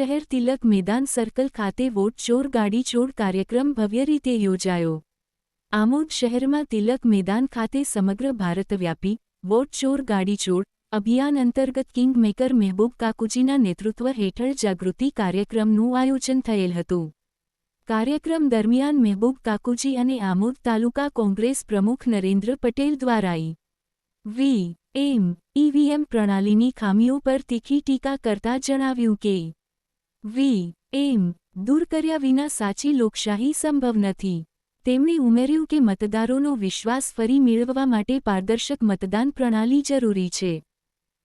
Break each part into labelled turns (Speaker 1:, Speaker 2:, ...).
Speaker 1: શહેર તિલક મેદાન સર્કલ ખાતે વોટ ચોર ગાડી ચોર કાર્યક્રમ ભવ્ય રીતે યોજાયો. આમોદ શહેરમાં તિલક મેદાન ખાતે સમગ્ર ભારતવ્યાપી વોટ ચોર ગાડી ચોર અભિયાન અંતર્ગત કિંગ મેકર મહેબૂબ કાકુજીના નેતૃત્વ હેઠળ જાગૃતિ કાર્યક્રમનું આયોજન થયેલ હતું. કાર્યક્રમ દરમિયાન મહેબૂબ કાકુજી અને આમોદ તાલુકા કોંગ્રેસ પ્રમુખ નરેન્દ્ર પટેલ દ્વારા ઈ. વી. એમ. ઈવીએમ પ્રણાલીની ખામીઓ પર તીખી ટીકા કરતા જણાવ્યું કે વી. એમ. દૂર કર્યા વિના સાચી લોકશાહી સંભવ નથી. તેમણે ઉમેર્યું કે મતદારોનો વિશ્વાસ ફરી મેળવવા માટે પારદર્શક મતદાન પ્રણાલી જરૂરી છે.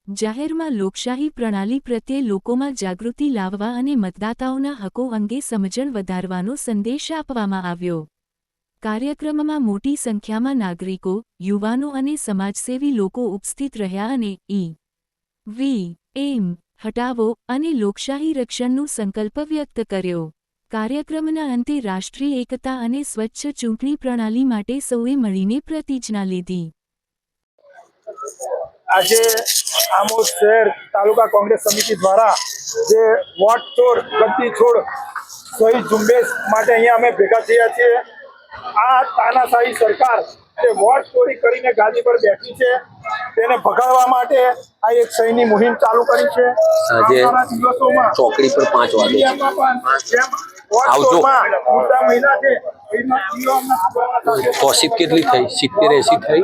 Speaker 1: જાહેરમાં લોકશાહી પ્રણાલી પ્રત્યે લોકોમાં જાગૃતિ લાવવા અને મતદાતાઓના હકો અંગે સમજણ વધારવાનો સંદેશ આપવામાં આવ્યો. કાર્યક્રમમાં મોટી સંખ્યામાં નાગરિકો, યુવાનો અને સમાજસેવી લોકો ઉપસ્થિત રહ્યા અને ઈ. વી. એમ. હટાવો અને લોકશાહી રક્ષણનું સંકલ્પ વ્યક્ત કર્યો. કાર્યક્રમના અંતે રાષ્ટ્રીય એકતા અને સ્વચ્છ ચૂંટણી પ્રણાલી માટે સૌએ મળીને પ્રતિજ્ઞા લીધી.
Speaker 2: આજે આમોદ શહેર તાલુકા કોંગ્રેસ સમિતિ દ્વારા જે વોટ છોડ ગતિ છોડ સહી ઝુંબેશ માટે અહીંયા અમે ભેગા થયા છીએ. આ તાનાશાહી સરકાર જે વોટ ચોરી કરીને ગાદી પર બેઠી છે તેને ભગાડવા માટે આ એક સૈની મુહિમ ચાલુ કરી છે દિવસોમાં
Speaker 3: ચોકડી પર પાંચ વાગે આવજો. કોશિપ કેટલી થઈ સિત્તેર એસી થઈ